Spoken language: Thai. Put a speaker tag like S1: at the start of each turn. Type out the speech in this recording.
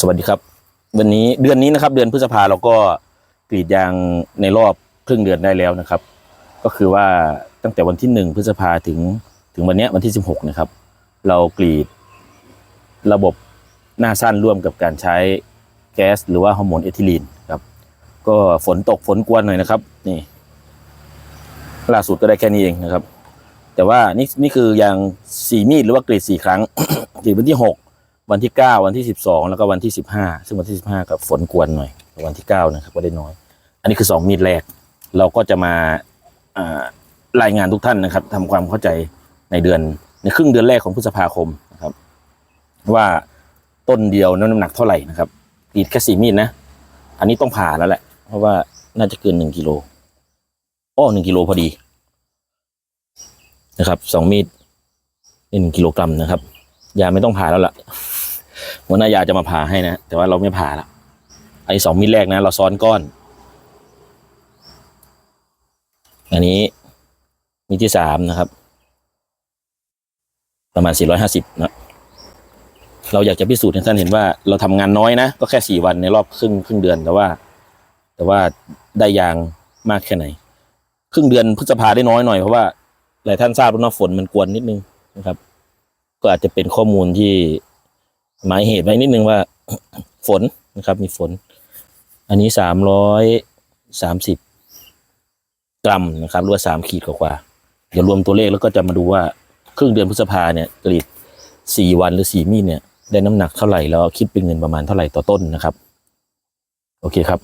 S1: สวัสดีครับ วันนี้เดือนนี้นะครับ เดือนพฤษภาเราก็กรีดยางในรอบครึ่งเดือนได้แล้วนะครับ ก็คือว่าตั้งแต่วันที่หนึ่งพฤษภาถึงถึงวันนี้วันที่สิบหกนะครับ เรากรีดระบบหน้าสั้นร่วมกับการใช้แก๊สหรือว่าฮอร์โมนเอทิลีนครับ ก็ฝนตกฝนกวนหน่อยนะครับ นี่ล่าสุดก็ได้แค่นี้เองนะครับ แต่ว่านี่นี่คือยางสี่มีดหรือว่ากรีดสี่ครั้งกรีดวันที่หก วันที่เก้าวันที่สิบสองแล้วก็วันที่สิบห้าซึ่งวันที่สิบห้ากับฝนกวนหน่อย วันที่เก้านะครับก็ได้น้อย อันนี้คือสองมีดแรก เราก็จะมาอรายงานทุกท่านนะครับทำความเข้าใจในเดือนในครึ่งเดือนแรกของพฤษภาคมนะครับ ว่าต้นเดียวน้ำหนักเท่าไหร่นะครับกรีดแค่สี่มีดนะ อันนี้ต้องผ่าแล้วแหละ เพราะว่าน่าจะเกินหนึ่งกิโลอ้อหนึ่งกิโลพอดีนะครับสองมีดหนึ่งกิโลกรัมนะครับ ยาไม่ต้องผ่าแล้วล่ะหัวหน้ายาจะมาผ่าให้นะ แต่ว่าเราไม่ผ่าละไอ้สองมิลแรกนะ เราซ้อนก้อน อันนี้มิลที่สามนะครับ ประมาณสี่ร้อยห้าสิบนะเราอยากจะพิสูจน์ให้ท่านเห็นว่า เราทำงานน้อยนะ ก็แค่สี่วันในรอบครึ่งครึ่งเดือนแต่ว่า แต่ว่าได้ยางมากแค่ไหน ครึ่งเดือนพฤษภาได้น้อยหน่อยเพราะว่าหลายท่านทราบว่าฝนมันกวนนิดนึงนะครับ ก็อาจจะเป็นข้อมูลที่หมายเหตุไว้นิดนึงว่า ฝนนะครับ มีฝน อันนี้สามร้อยสามสิบกรัมนะครับหรือว่าสามขีดกว่าๆเดี๋ยวรวมตัวเลขแล้วก็จะมาดูว่าครึ่งเดือนพฤษภาเนี่ยกรีดสี่วันหรือสี่มีดเนี่ย ได้น้ำหนักเท่าไหร่แล้วคิดเป็นเงินประมาณเท่าไหร่ต่อต้นนะครับ โอเคครับ